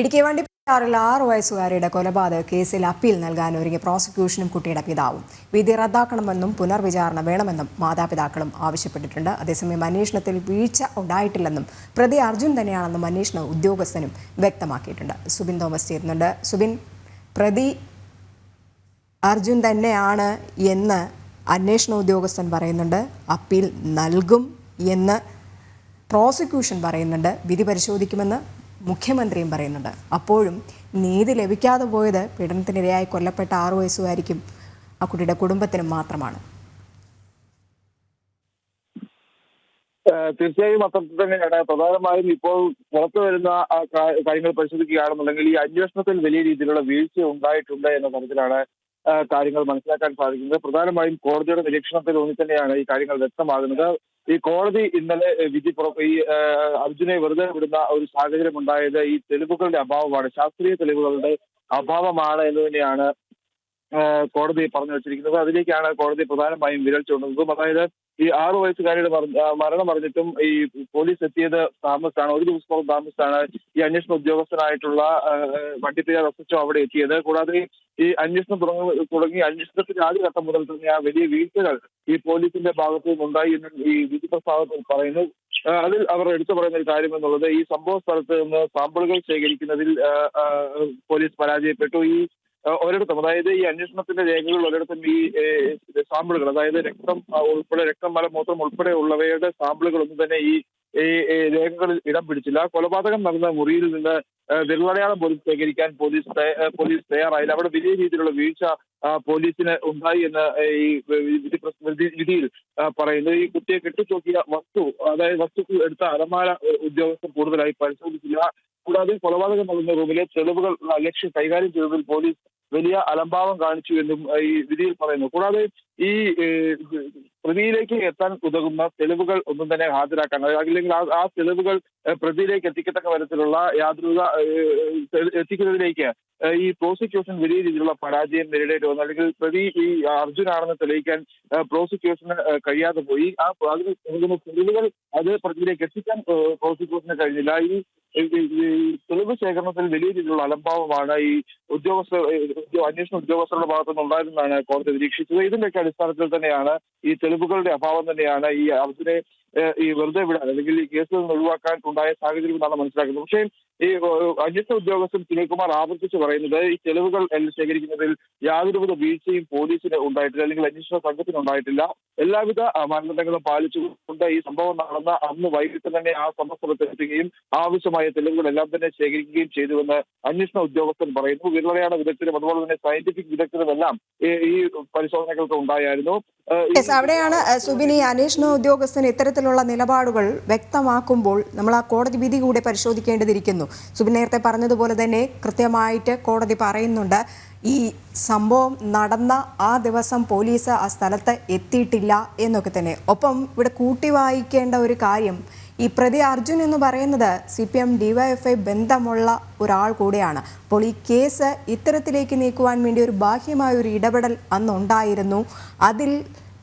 ഇടുക്കി വണ്ടിപ്പെരിയാറിൽ ആറ് വയസ്സുകാരിയുടെ കൊലപാതക കേസിൽ അപ്പീൽ നൽകാൻ ഒരുങ്ങിയ പ്രോസിക്യൂഷനും കുട്ടിയുടെ പിതാവും. വിധി റദ്ദാക്കണമെന്നും പുനർവിചാരണ വേണമെന്നും മാതാപിതാക്കളും ആവശ്യപ്പെട്ടിട്ടുണ്ട്. അതേസമയം അന്വേഷണത്തിൽ വീഴ്ച ഉണ്ടായിട്ടില്ലെന്നും പ്രതി അർജുൻ തന്നെയാണെന്നും അന്വേഷണ ഉദ്യോഗസ്ഥനും വ്യക്തമാക്കിയിട്ടുണ്ട്. സുബിൻ തോമസ് ചേരുന്നുണ്ട്. സുബിൻ പ്രതി അർജുൻ തന്നെയാണ് എന്ന് അന്വേഷണ ഉദ്യോഗസ്ഥൻ പറയുന്നുണ്ട്. അപ്പീൽ നൽകും എന്ന് പ്രോസിക്യൂഷൻ പറയുന്നുണ്ട്. വിധി പരിശോധിക്കുമെന്ന് മുഖ്യമന്ത്രിയും പറയുന്നുണ്ട്. അപ്പോഴും നീതി ലഭിക്കാതെ പോയത് പീഡനത്തിനിരയായി കൊല്ലപ്പെട്ട ആറു വയസ്സുകാരിക്കും ആ കുട്ടിയുടെ കുടുംബത്തിനും മാത്രമാണ്. തീർച്ചയായും അത്തരത്തിൽ തന്നെയാണ് പ്രധാനമായും ഇപ്പോൾ പുറത്തു വരുന്ന കാര്യങ്ങൾ പരിശോധിക്കുകയാണെന്നുണ്ടെങ്കിൽ ഈ അന്വേഷണത്തിൽ വലിയ രീതിയിലുള്ള വീഴ്ച ഉണ്ടായിട്ടുണ്ട് എന്ന തരത്തിലാണ് കാര്യങ്ങൾ മനസ്സിലാക്കാൻ സാധിക്കുന്നത്. പ്രധാനമായും കോടതിയുടെ നിരീക്ഷണത്തിൽ ഊന്നി തന്നെയാണ് ഈ കാര്യങ്ങൾ വ്യക്തമാകുന്നത്. ഈ കോടതി ഇന്നലെ വിധി ഈ അർജുനെ വെറുതെ വിടുന്ന ഒരു സാഹചര്യം ഉണ്ടായത് ഈ തെളിവുകളുടെ അഭാവമാണ്. ശാസ്ത്രീയ തെളിവുകളുടെ അഭാവമാണ് എന്ന് തന്നെയാണ് കോടതി പറഞ്ഞു വെച്ചിരിക്കുന്നത്. അതിലേക്കാണ് കോടതി പ്രധാനമായും വിരൽ ചൂണ്ടുന്നതും. അതായത് ഈ ആറു വയസ്സുകാരിയുടെ മര- മരണം അറിഞ്ഞിട്ടും ഈ പോലീസ് എത്തിയത് താമസാണ്. ഒരു ദിവസത്തോളം താമസിച്ചാണ് ഈ അന്വേഷണ ഉദ്യോഗസ്ഥനായിട്ടുള്ള ഏഹ്, വണ്ടിപ്പെരിയാർ എസ് അവിടെ എത്തിയത്. കൂടാതെ ഈ അന്വേഷണം തുടങ്ങി തുടങ്ങി അന്വേഷണത്തിന്റെ ആദ്യഘട്ടം മുതൽ തന്നെ ആ വലിയ വീഴ്ചകൾ ഈ പോലീസിന്റെ ഭാഗത്തു നിന്നുണ്ടായി എന്നും ഈ വിധി പ്രസ്താവത്തിൽ പറയുന്നു. അതിൽ അവർ എടുത്തു പറയുന്ന ഒരു കാര്യം എന്നുള്ളത് ഈ സംഭവ സ്ഥലത്ത് നിന്ന് സാമ്പിളുകൾ ശേഖരിക്കുന്നതിൽ പോലീസ് പരാജയപ്പെട്ടു. ഈ ഒരിടത്തും അതായത് ഈ അന്വേഷണത്തിന്റെ രേഖകൾ ഒരിടത്തും ഈ സാമ്പിളുകൾ അതായത് രക്തം ഉൾപ്പെടെ രക്തം മലമൂത്രം ഉൾപ്പെടെ ഉള്ളവയുടെ സാമ്പിളുകളൊന്നും തന്നെ ഈ രേഖകളിൽ ഇടം പിടിച്ചില്ല. കൊലപാതകം നടന്ന മുറിയിൽ നിന്ന് വിരലടയാളം പോലും ശേഖരിക്കാൻ പോലീസ് പോലീസ് തയ്യാറായില്ല. അവിടെ വലിയ രീതിയിലുള്ള വീഴ്ച പോലീസിന് ഉണ്ടായി എന്ന് ഈ വിധി വിധിയിൽ പറയുന്നു. ഈ കുട്ടിയെ കെട്ടിച്ചോക്കിയ വസ്തു അതായത് വസ്തുക്കൾ എടുത്ത അലമാര ഉദ്യോഗസ്ഥർ കൂടുതലായി പരിശോധിച്ചില്ല. കൂടാതെ കൊലപാതകം നടന്ന റൂമിലെ തെളിവുകൾ ലക്ഷ്യം കൈകാര്യം ചെയ്തതിൽ പോലീസ് വലിയ അലംഭാവം കാണിച്ചു എന്നും ഈ വിധിയിൽ പറയുന്നു. കൂടാതെ ഈ പ്രതിയിലേക്ക് എത്താൻ ഉതകുന്ന തെളിവുകൾ ഒന്നും തന്നെ ഹാജരാക്കാൻ അല്ലെങ്കിൽ ആ തെളിവുകൾ പ്രതിയിലേക്ക് എത്തിക്കത്തക്ക തരത്തിലുള്ള യാതൊരു എത്തിക്കുന്നതിലേക്ക് ഈ പ്രോസിക്യൂഷൻ വലിയ രീതിയിലുള്ള പരാജയം നേരിടേണ്ടി വന്നു. അല്ലെങ്കിൽ പ്രതി ഈ അർജുനാണെന്ന് തെളിയിക്കാൻ പ്രോസിക്യൂഷന് കഴിയാതെ പോയി. ആ അതിന് തെളിവുകൾ അത് പ്രതിയിലേക്ക് എത്തിക്കാൻ പ്രോസിക്യൂഷന് കഴിഞ്ഞില്ല. ഈ തെളിവ് ശേഖരണത്തിൽ വലിയ രീതിയിലുള്ള അലംഭാവമാണ് ഈ ഉദ്യോഗസ്ഥ അന്വേഷണ ഉദ്യോഗസ്ഥരുടെ ഭാഗത്തു നിന്നുണ്ടായിരുന്നതാണ് കോടതി നിരീക്ഷിച്ചത്. ഇതിന്റെയൊക്കെ അടിസ്ഥാനത്തിൽ തന്നെയാണ് ഈ തെളിവുകളുടെ അഭാവം തന്നെയാണ് ഈ അർജുനെ ഈ വെറുതെ വിടാൻ അല്ലെങ്കിൽ ഈ നിന്ന് ഒഴിവാക്കാൻ ഉണ്ടായ സാഹചര്യം എന്നാണ് മനസ്സിലാക്കുന്നത്. പക്ഷേ ഈ അന്വേഷണ ഉദ്യോഗസ്ഥൻ സുനിൽകുമാർ ആവർത്തിച്ച് പറയുന്നത് ഈ തെളിവുകൾ ശേഖരിക്കുന്നതിൽ യാതൊരുവിധ വീഴ്ചയും പോലീസിന് ഉണ്ടായിട്ടില്ല അല്ലെങ്കിൽ അന്വേഷണ സംഘത്തിന് ഉണ്ടായിട്ടില്ല. എല്ലാവിധ മാനദണ്ഡങ്ങളും പാലിച്ചുകൊണ്ട് ഈ സംഭവം നടന്ന അന്ന് വൈകിട്ട് തന്നെ ആ സംഭവസ്ഥലത്ത് ആവശ്യമായ തെളിവുകളെല്ലാം തന്നെ ശേഖരിക്കുകയും ചെയ്തുവെന്ന് അന്വേഷണ ഉദ്യോഗസ്ഥൻ പറയുന്നു. വിരളയാണ് വിദഗ്ധരും അതുപോലെ തന്നെ സയന്റിഫിക് വിദഗ്ധരും എല്ലാം ഈ പരിശോധനകൾക്ക് ഉണ്ടായിരുന്നു അവിടെയാണ് സുബിനി അന്വേഷണ ഉദ്യോഗസ്ഥൻ ഇത്തരത്തിലുള്ള നിലപാടുകൾ വ്യക്തമാക്കുമ്പോൾ നമ്മൾ ആ കോടതി വിധി കൂടെ പരിശോധിക്കേണ്ടതിരിക്കുന്നു. സുബിൻ നേരത്തെ പറഞ്ഞതുപോലെ തന്നെ കൃത്യമായിട്ട് കോടതി പറയുന്നുണ്ട് ഈ സംഭവം നടന്ന ആ ദിവസം പോലീസ് ആ സ്ഥലത്ത് എത്തിയിട്ടില്ല എന്നൊക്കെ തന്നെ. ഒപ്പം ഇവിടെ കൂട്ടി വായിക്കേണ്ട ഒരു കാര്യം ഈ പ്രതി അർജുൻ എന്ന് പറയുന്നത് സി പി എം ഡിവൈഎഫ്ഐ ബന്ധമുള്ള ഒരാൾ കൂടെയാണ്. അപ്പോൾ ഈ കേസ് ഇത്തരത്തിലേക്ക് നീക്കുവാൻ വേണ്ടി ഒരു ബാഹ്യമായ ഒരു ഇടപെടൽ അന്നുണ്ടായിരുന്നു. അതിൽ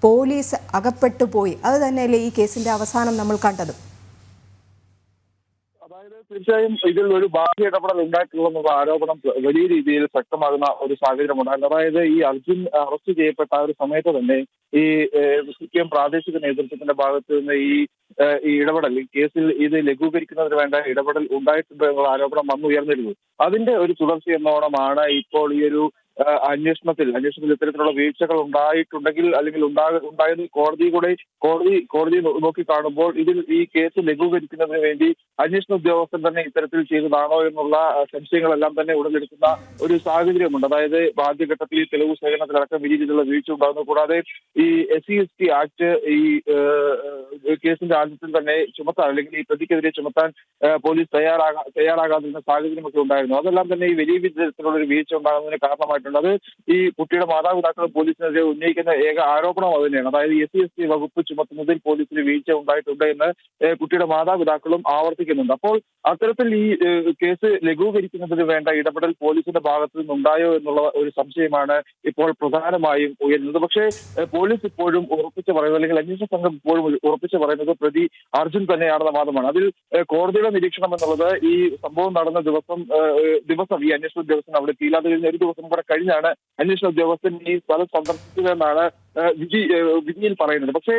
പോലീസ് അകപ്പെട്ടു പോയി. അത് തന്നെയല്ലേ ഈ കേസിന്റെ അവസാനം നമ്മൾ കണ്ടത്. അതായത് തീർച്ചയായും ഇതിൽ ഒരു ബാഹ്യ ഇടപെടൽ ഉണ്ടായിട്ടുള്ള ആരോപണം വലിയ രീതിയിൽ ശക്തമാകുന്ന ഒരു സാഹചര്യം ഉണ്ടായിരുന്നു അതായത് ഈ അർജുൻ അറസ്റ്റ് ചെയ്യപ്പെട്ട ആ ഒരു സമയത്ത് തന്നെ ഈ സിപിഎം പ്രാദേശിക നേതൃത്വത്തിന്റെ ഭാഗത്ത് നിന്ന് ഈ ഈ ഇടപെടൽ ഈ കേസിൽ ഇത് ലഘൂകരിക്കുന്നതിന് വേണ്ട ഇടപെടൽ ഉണ്ടായിട്ടുണ്ട് എന്നുള്ള ആരോപണം വന്നുയർന്നിരുന്നു. അതിന്റെ ഒരു തുടർച്ച എന്നോണമാണ് ഇപ്പോൾ ഈ ഒരു അന്വേഷണത്തിൽ അന്വേഷണത്തിൽ ഇത്തരത്തിലുള്ള വീഴ്ചകൾ ഉണ്ടായിട്ടുണ്ടെങ്കിൽ അല്ലെങ്കിൽ ഉണ്ടാ- ഉണ്ടായത് കോടതി കൂടെ കോടതി കോടതി നോക്കി കാണുമ്പോൾ ഇതിൽ ഈ കേസ് ലഘൂകരിക്കുന്നതിന് വേണ്ടി അന്വേഷണ ഉദ്യോഗസ്ഥൻ തന്നെ ഇത്തരത്തിൽ ചെയ്തതാണോ എന്നുള്ള സംശയങ്ങളെല്ലാം തന്നെ ഉടലെടുക്കുന്ന ഒരു സാഹചര്യമുണ്ട്. അതായത് ആദ്യഘട്ടത്തിൽ തെളിവ് ശേഖരണത്തിലടക്കം വലിയ രീതിയിലുള്ള വീഴ്ച ഉണ്ടാകുന്നു. കൂടാതെ ഈ S C S T act ഈ കേസിന്റെ ആദ്യത്തിൽ തന്നെ ചുമത്താൻ അല്ലെങ്കിൽ ഈ പ്രതിക്കെതിരെ ചുമത്താൻ പോലീസ് തയ്യാറാകാ തയ്യാറാകാതിരുന്ന സാഹചര്യമൊക്കെ ഉണ്ടായിരുന്നു. അതെല്ലാം തന്നെ ഈ വലിയ വിധത്തിലുള്ള ഒരു വീഴ്ച ഉണ്ടാകുന്നതിന് കാരണമായിട്ടുണ്ട്. അത് ഈ കുട്ടിയുടെ മാതാപിതാക്കൾ പോലീസിനെതിരെ ഉന്നയിക്കുന്ന ഏക ആരോപണം അത് തന്നെയാണ്. അതായത് എസ് സി എസ് ടി വകുപ്പ് ചുമത്തുന്നതിൽ പോലീസിന് വീഴ്ച ഉണ്ടായിട്ടുണ്ട് എന്ന് കുട്ടിയുടെ മാതാപിതാക്കളും ആവർത്തിക്കുന്നുണ്ട്. അപ്പോൾ അത്തരത്തിൽ ഈ കേസ് ലഘൂകരിക്കുന്നതിന് വേണ്ട ഇടപെടൽ പോലീസിന്റെ ഭാഗത്തു നിന്നുണ്ടായോ എന്നുള്ള ഒരു സംശയമാണ് ഇപ്പോൾ പ്രധാനമായും ഉയരുന്നത്. പക്ഷേ പോലീസ് ഇപ്പോഴും ഉറപ്പിച്ച് പറയുന്നത് അല്ലെങ്കിൽ അന്വേഷണ സംഘം ഇപ്പോഴും ഉറപ്പിച്ച് പറയുന്നത് പ്രതി അർജുൻ തന്നെയാണെന്ന വാദമാണ്. അതിൽ കോടതിയുടെ നിരീക്ഷണം എന്നുള്ളത് ഈ സംഭവം നടന്ന ദിവസം ദിവസം ഈ അന്വേഷണ ദിവസം അവിടെ തീരാതെ ഒരു ദിവസം കൂടെ കഴിഞ്ഞാണ് അന്വേഷണ ഉദ്യോഗസ്ഥൻ ഈ സ്ഥലം സന്ദർശിച്ചതെന്നാണ് വിധി വിധിയിൽ പറയുന്നത്. പക്ഷേ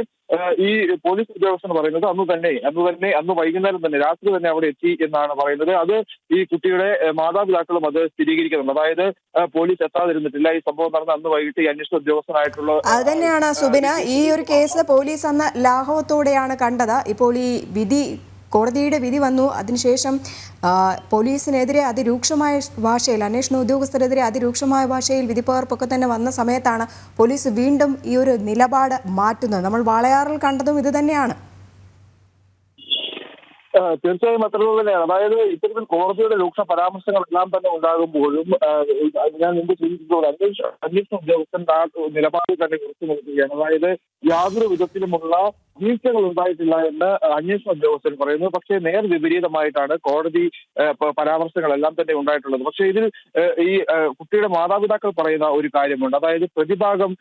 ഈ പോലീസ് ഉദ്യോഗസ്ഥൻ പറയുന്നത് അന്ന് തന്നെ അന്ന് തന്നെ അന്ന് വൈകുന്നേരം തന്നെ രാത്രി തന്നെ അവിടെ എത്തി എന്നാണ് പറയുന്നത്. അത് ഈ കുട്ടിയുടെ മാതാപിതാക്കളും അത് സ്ഥിരീകരിക്കുന്നുണ്ട്. അതായത് പോലീസ് എത്താതിരുന്നിട്ടില്ല. ഈ സംഭവം നടന്ന അന്ന് വൈകിട്ട് ഈ അന്വേഷണ ഉദ്യോഗസ്ഥനായിട്ടുള്ള അത് തന്നെയാണ് സുബിന. ഈ ഒരു കേസ് പോലീസ് അന്ന് ലാഘവത്തോടെയാണ് കണ്ടത്. ഇപ്പോൾ ഈ വിധി കോടതിയുടെ വിധി വന്നു. അതിനുശേഷം പോലീസിനെതിരെ അതിരൂക്ഷമായ ഭാഷയിൽ അന്വേഷണ ഉദ്യോഗസ്ഥരെതിരെ അതിരൂക്ഷമായ ഭാഷയിൽ വിധിപ്പകർപ്പൊക്കെ തന്നെ വന്ന സമയത്താണ് പോലീസ് വീണ്ടും ഈ ഒരു നിലപാട് മാറ്റുന്നത്. നമ്മൾ വാളയാറിൽ കണ്ടതും ഇത് തന്നെയാണ്. തീർച്ചയായും അത്തരത്തിൽ തന്നെയാണ്. അതായത് ഇത്തരത്തിൽ കോടതിയുടെ രൂക്ഷ പരാമർശങ്ങളെല്ലാം തന്നെ ഉണ്ടാകുമ്പോഴും ഞാൻ മുമ്പ് സൂചിപ്പിച്ചതുപോലെ അന്വേഷണ അന്വേഷണ ഉദ്യോഗസ്ഥന്റെ ആ നിലപാടിൽ തന്നെ കുറിച്ച് നോക്കുകയാണ് അതായത് യാതൊരു വിധത്തിലുമുള്ള വീഴ്ചകൾ ഉണ്ടായിട്ടില്ല എന്ന് അന്വേഷണ ഉദ്യോഗസ്ഥൻ പറയുന്നു. പക്ഷേ നേർ വിപരീതമായിട്ടാണ് കോടതി പരാമർശങ്ങളെല്ലാം തന്നെ ഉണ്ടായിട്ടുള്ളത്. പക്ഷേ ഇതിൽ ഈ കുട്ടിയുടെ മാതാപിതാക്കൾ പറയുന്ന ഒരു കാര്യമുണ്ട്. അതായത് പ്രതിഭാഗം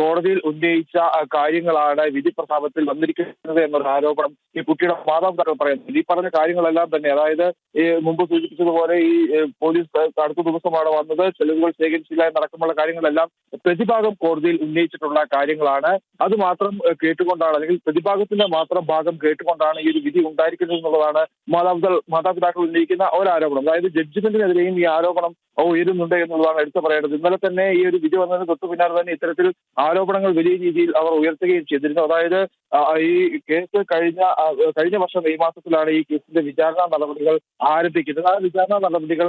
കോടതിയിൽ ഉന്നയിച്ച കാര്യങ്ങളാണ് വിധി പ്രസ്താവത്തിൽ വന്നിരിക്കുന്നത് എന്നൊരു ആരോപണം ഈ കുട്ടിയുടെ മാതാപിതാക്കൾ പറയുന്നത് പറഞ്ഞ കാര്യങ്ങളെല്ലാം തന്നെ. അതായത് ഈ മുമ്പ് സൂചിപ്പിച്ചതുപോലെ ഈ പോലീസ് അടുത്ത ദിവസമാണ് വന്നത്. തെളിവുകൾ ശേഖരിച്ചില്ല എന്നടക്കമുള്ള കാര്യങ്ങളെല്ലാം പ്രതിഭാഗം കോടതിയിൽ ഉന്നയിച്ചിട്ടുള്ള കാര്യങ്ങളാണ്. അത് മാത്രം കേട്ടുകൊണ്ടാണ് അല്ലെങ്കിൽ പ്രതിഭാഗത്തിന്റെ മാത്രം ഭാഗം കേട്ടുകൊണ്ടാണ് ഈ ഒരു വിധി ഉണ്ടായിരിക്കുന്നത് എന്നുള്ളതാണ് മാതാപിതാക്കൾ മാതാപിതാക്കൾ ഉന്നയിക്കുന്ന ഒരാരോപണം. അതായത് ജഡ്ജ്മെന്റിനെതിരെയും ഈ ആരോപണം ഉയരുന്നുണ്ട് എന്നുള്ളതാണ് എടുത്തു പറയേണ്ടത്. ഇന്നലെ തന്നെ ഈ ഒരു വിധി വന്നതിന് തൊട്ടു പിന്നാലെ തന്നെ ഇത്തരത്തിൽ ആരോപണങ്ങൾ വലിയ രീതിയിൽ അവർ ഉയർത്തുകയും ചെയ്തിരുന്നു. അതായത് ഈ കേസ് കഴിഞ്ഞ കഴിഞ്ഞ വർഷം മെയ് മാസത്തിലാണ് ഈ കേസിന്റെ വിചാരണ നടപടികൾ ആരംഭിക്കുന്നത്. ആ വിചാരണ നടപടികൾ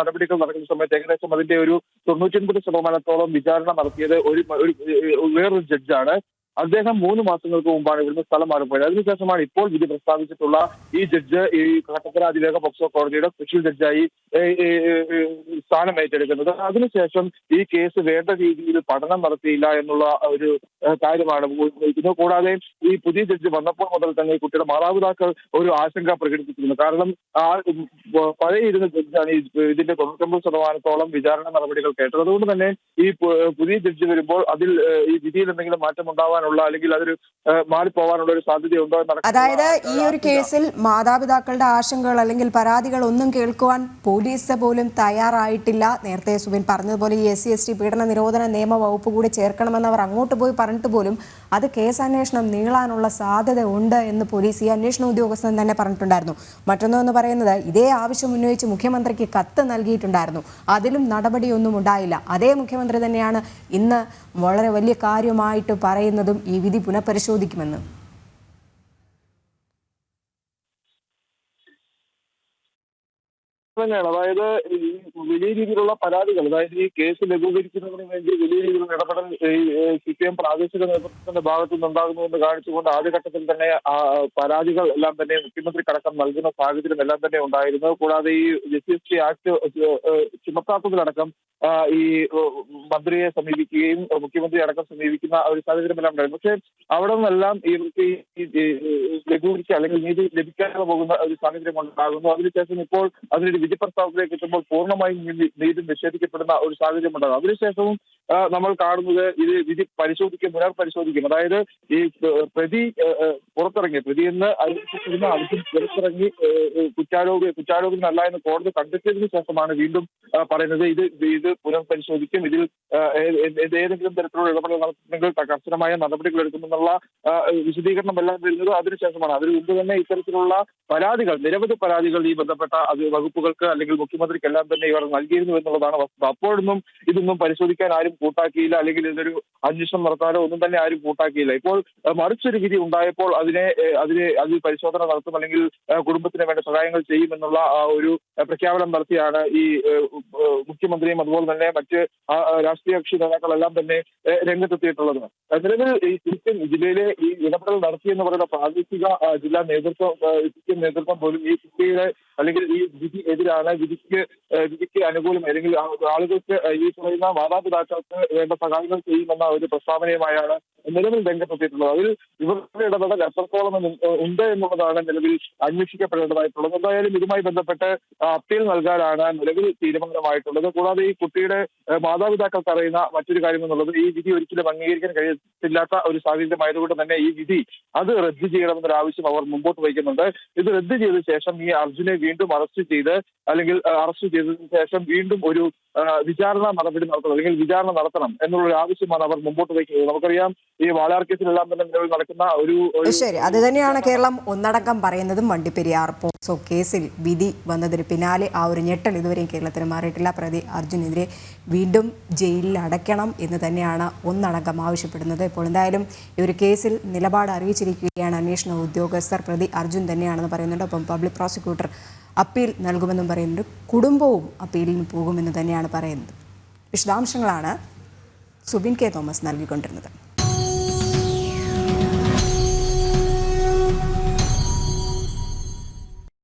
നടപടികൾ നടക്കുന്ന സമയത്ത് ഏകദേശം അതിന്റെ ഒരു തൊണ്ണൂറ്റൊൻപത് ശതമാനത്തോളം വിചാരണ നടത്തിയത് ഒരു വേറൊരു ജഡ്ജാണ്. അദ്ദേഹം മൂന്ന് മാസങ്ങൾക്ക് മുമ്പാണ് ഇവിടുന്ന് സ്ഥലം മാറിപ്പോയത്. അതിനുശേഷമാണ് ഇപ്പോൾ വിധി പ്രസ്താവിച്ചിട്ടുള്ള ഈ ജഡ്ജ് ഈ കട്ടപ്പന അതിവേഗ പോക്സോ കോടതിയുടെ സ്പെഷ്യൽ ജഡ്ജായി സ്ഥാനം ഏറ്റെടുക്കുന്നത്. അതിനുശേഷം ഈ കേസ് വേണ്ട രീതിയിൽ പഠനം നടത്തിയില്ല എന്നുള്ള ഒരു കാര്യമാണ് ഉന്നയിക്കുന്നത്. കൂടാതെ ഈ പുതിയ ജഡ്ജ് വന്നപ്പോൾ മുതൽ തന്നെ കുട്ടിയുടെ മാതാപിതാക്കൾ ഒരു ആശങ്ക പ്രകടിപ്പിച്ചിരുന്നു. കാരണം ആ പഴയ ഇരുന്ന ജഡ്ജാണ് ഇതിന്റെ തൊണ്ണൂറ്റൊമ്പത് ശതമാനത്തോളം വിചാരണ നടപടികൾ കേട്ടത്. അതുകൊണ്ട് തന്നെ ഈ പുതിയ ജഡ്ജ് വരുമ്പോൾ അതിൽ ഈ വിധിയിൽ എന്തെങ്കിലും മാറ്റം ഉണ്ടാവാനുള്ള അല്ലെങ്കിൽ അതൊരു മാറിപ്പോവാനുള്ള ഒരു സാധ്യതയുണ്ടോ എന്ന് അതായത് ഈ ഒരു കേസിൽ മാതാപിതാക്കളുടെ ആശങ്കകൾ അല്ലെങ്കിൽ പരാതികൾ ഒന്നും കേൾക്കുവാൻ പോലീസ് പോലും തയ്യാറായിട്ടില്ല. നേരത്തെ സുബിൻ പറഞ്ഞതുപോലെ ഈ എസ് സി എസ് ടി പീഡന നിരോധന നിയമ വകുപ്പ് കൂടി ചേർക്കണമെന്ന് അവർ അങ്ങോട്ട് പോയി പറഞ്ഞിട്ട് പോലും അത് കേസന്വേഷണം നീളാനുള്ള സാധ്യത ഉണ്ട് എന്ന് പോലീസ് ഈ അന്വേഷണ ഉദ്യോഗസ്ഥൻ തന്നെ പറഞ്ഞിട്ടുണ്ടായിരുന്നു. മറ്റൊന്നെന്ന് പറയുന്നത് ഇതേ ആവശ്യം ഉന്നയിച്ച് മുഖ്യമന്ത്രിക്ക് കത്ത് നൽകിയിട്ടുണ്ടായിരുന്നു. അതിലും നടപടിയൊന്നും ഉണ്ടായില്ല. അതേ മുഖ്യമന്ത്രി തന്നെയാണ് ഇന്ന് വളരെ വലിയ കാര്യമായിട്ട് പറയുന്നതും ഈ വിധി പുനഃപരിശോധിക്കുമെന്ന്. തന്നെയാണ് അതായത് ഈ വലിയ രീതിയിലുള്ള പരാതികൾ അതായത് ഈ കേസ് ലഘൂകരിക്കുന്നതിന് വേണ്ടി വലിയ രീതിയിലുള്ള ഇടപെടൽ ഈ സി പി എം പ്രാദേശിക നേതൃത്വത്തിന്റെ ഭാഗത്തു നിന്നുണ്ടാകുന്നുവെന്ന് കാണിച്ചുകൊണ്ട് ആദ്യഘട്ടത്തിൽ തന്നെ പരാതികൾ എല്ലാം തന്നെ മുഖ്യമന്ത്രി കടക്കം നൽകുന്ന സാഹചര്യം എല്ലാം തന്നെ ഉണ്ടായിരുന്നു. കൂടാതെ ഈ എസ് എസ് ടി ആക്ട് ചുമത്താത്തതിലടക്കം ഈ മന്ത്രിയെ സമീപിക്കുകയും മുഖ്യമന്ത്രി അടക്കം സമീപിക്കുന്ന ഒരു സാഹചര്യമെല്ലാം ഉണ്ടായിരുന്നു. പക്ഷേ അവിടെ നിന്നെല്ലാം ഇവർക്ക് ഈ ലഘൂകരിക്കുക അല്ലെങ്കിൽ നീതി ലഭിക്കാതെ പോകുന്ന ഒരു സാഹചര്യം ഉണ്ടാകുന്നു. അതിനുശേഷം ഇപ്പോൾ അതിനൊരു വിധി പ്രസ്താവത്തിലേക്ക് എത്തുമ്പോൾ പൂർണമായും നീതി- നിഷേധിക്കപ്പെടുന്ന ഒരു സാഹചര്യം ഉണ്ടാകും അതിനുശേഷവും നമ്മൾ കാണുന്നത് ഇത് വിധി പരിശോധിക്കും പുനർ പരിശോധിക്കും അതായത് ഈ പ്രതി പുറത്തിറങ്ങി. പ്രതി എന്ന് അറിയിച്ചിരുന്ന ആവശ്യം പുറത്തിറങ്ങി കുറ്റാരോപി കുറ്റാരോപിതനല്ല എന്ന് കോടതി കണ്ടെത്തിയതിനു ശേഷമാണ് വീണ്ടും പറയുന്നത്. ഇത് ഇത് പുനഃപരിശോധിക്കും ഇതിൽ ആ, ഏ- ഏ- ഏതെങ്കിലും തരത്തിലുള്ള ഇടപെടൽ നടത്തുന്നെങ്കിൽ കർശനമായ നടപടികൾ എടുക്കുമെന്നുള്ള ആ, വിശദീകരണം എല്ലാം വരുന്നത് അതിനുശേഷമാണ് അതിനു മുമ്പ് തന്നെ ഇത്തരത്തിലുള്ള പരാതികൾ നിരവധി പരാതികൾ ഈ ബന്ധപ്പെട്ട അത് വകുപ്പുകൾക്ക് അല്ലെങ്കിൽ മുഖ്യമന്ത്രിക്ക് എല്ലാം തന്നെ ഇവർ നൽകിയിരുന്നു എന്നുള്ളതാണ് വസ്തുത. അപ്പോഴൊന്നും ഇതൊന്നും പരിശോധിക്കാൻ ആരും കൂട്ടാക്കിയില്ല അല്ലെങ്കിൽ ഇതൊരു അന്വേഷണം നടത്താനോ ഒന്നും തന്നെ ആരും കൂട്ടാക്കിയില്ല. ഇപ്പോൾ മറിച്ചൊരു വിധി ഉണ്ടായപ്പോൾ അതിനെ അതിന് അതിൽ പരിശോധന നടത്തും അല്ലെങ്കിൽ കുടുംബത്തിന് വേണ്ട സഹായങ്ങൾ ചെയ്യുമെന്നുള്ള ഒരു പ്രഖ്യാപനം നടത്തിയാണ് ഈ മുഖ്യമന്ത്രിയും അതുപോലെ തന്നെ മറ്റ് രാഷ്ട്രീയ കക്ഷി നേതാക്കളെല്ലാം തന്നെ രംഗത്തെത്തിയിട്ടുള്ളത്. നിലവിൽ ഈ സിക്കിം ജില്ലയിലെ ഈ ഇടപെടൽ നടത്തിയെന്ന് പറയുന്ന പ്രാദേശിക ജില്ലാ നേതൃത്വം സിക്കിം നേതൃത്വം പോലും ഈ കുട്ടിയുടെ അല്ലെങ്കിൽ ഈ വിധി എതിരാണ് വിധിക്ക് വിധിക്ക് അനുകൂലം അല്ലെങ്കിൽ ആളുകൾക്ക് ഈ പറയുന്ന മാതാപിതാക്കൾക്ക് വേണ്ട സഹായങ്ങൾ ചെയ്യുമെന്ന ഒരു പ്രസ്താവനയുമായാണ് നിലവിൽ രംഗത്തെത്തിയിട്ടുള്ളത്. അതിൽ ഇവരുടെ ഇടപെടൽ എത്രത്തോളം ഉണ്ട് എന്നുള്ളതാണ് നിലവിൽ അന്വേഷിക്കപ്പെടേണ്ടതായിട്ടുള്ളത്. എന്തായാലും ഇതുമായി ബന്ധപ്പെട്ട് അപ്പീൽ നൽകാനാണ് നിലവിൽ തീരുമാനമായിട്ടുള്ളത്. കൂടാതെ ഈ കുട്ടിയുടെ മാതാപിതാക്കൾ അറിയുന്ന മറ്റൊരു കാര്യം എന്നുള്ളത് ഈ വിധി ഒരിക്കലും അംഗീകരിക്കാൻ കഴിയത്തില്ലാത്ത ഒരു സാഹചര്യമായതുകൊണ്ട് തന്നെ ഈ വിധി അത് റദ്ദ് ചെയ്യണമെന്നൊരു ആവശ്യം അവർ മുമ്പോട്ട് വയ്ക്കുന്നുണ്ട്. ഇത് റദ്ദ് ചെയ്ത ശേഷം ഈ അർജുനെ വീണ്ടും അറസ്റ്റ് ചെയ്ത് അല്ലെങ്കിൽ അറസ്റ്റ് ചെയ്തതിനു ശേഷം വീണ്ടും ഒരു വിചാരണ നടപടി നടത്തണം അല്ലെങ്കിൽ വിചാരണ നടത്തണം എന്നുള്ളൊരു ആവശ്യമാണ് അവർ മുമ്പോട്ട് വയ്ക്കുന്നത്. നമുക്കറിയാം ഈ വാളയാർ കേസിലെല്ലാം തന്നെ നിലവിൽ നടക്കുന്ന ഒരു ശരി അത് തന്നെയാണ് കേരളം ഒന്നടങ്കം പറയുന്നതും വണ്ടിപ്പെരിയാർ പോക്സോ കേസിൽ വിധി വന്നതിന് പിന്നാലെ ആ ഒരു ഞെട്ടൽ ഇതുവരെയും കേരളത്തിന് മാറിയിട്ടില്ല. പ്രതി അർജുനെതിരെ വീണ്ടും ജയിലിൽ അടയ്ക്കണം എന്ന് തന്നെയാണ് ഒന്നടങ്കം ആവശ്യപ്പെടുന്നത്. ഇപ്പോൾ എന്തായാലും ഈ ഒരു കേസിൽ നിലപാട് അറിയിച്ചിരിക്കുകയാണ് അന്വേഷണ ഉദ്യോഗസ്ഥർ. പ്രതി അർജുൻ തന്നെയാണെന്ന് പറയുന്നുണ്ട്. ഒപ്പം പബ്ലിക് പ്രോസിക്യൂട്ടർ അപ്പീൽ നൽകുമെന്നും പറയുന്നുണ്ട്. കുടുംബവും അപ്പീലിന് പോകുമെന്ന് തന്നെയാണ് പറയുന്നത്. വിശദാംശങ്ങളാണ് സുബിൻ കെ തോമസ് നൽകിക്കൊണ്ടിരുന്നത്.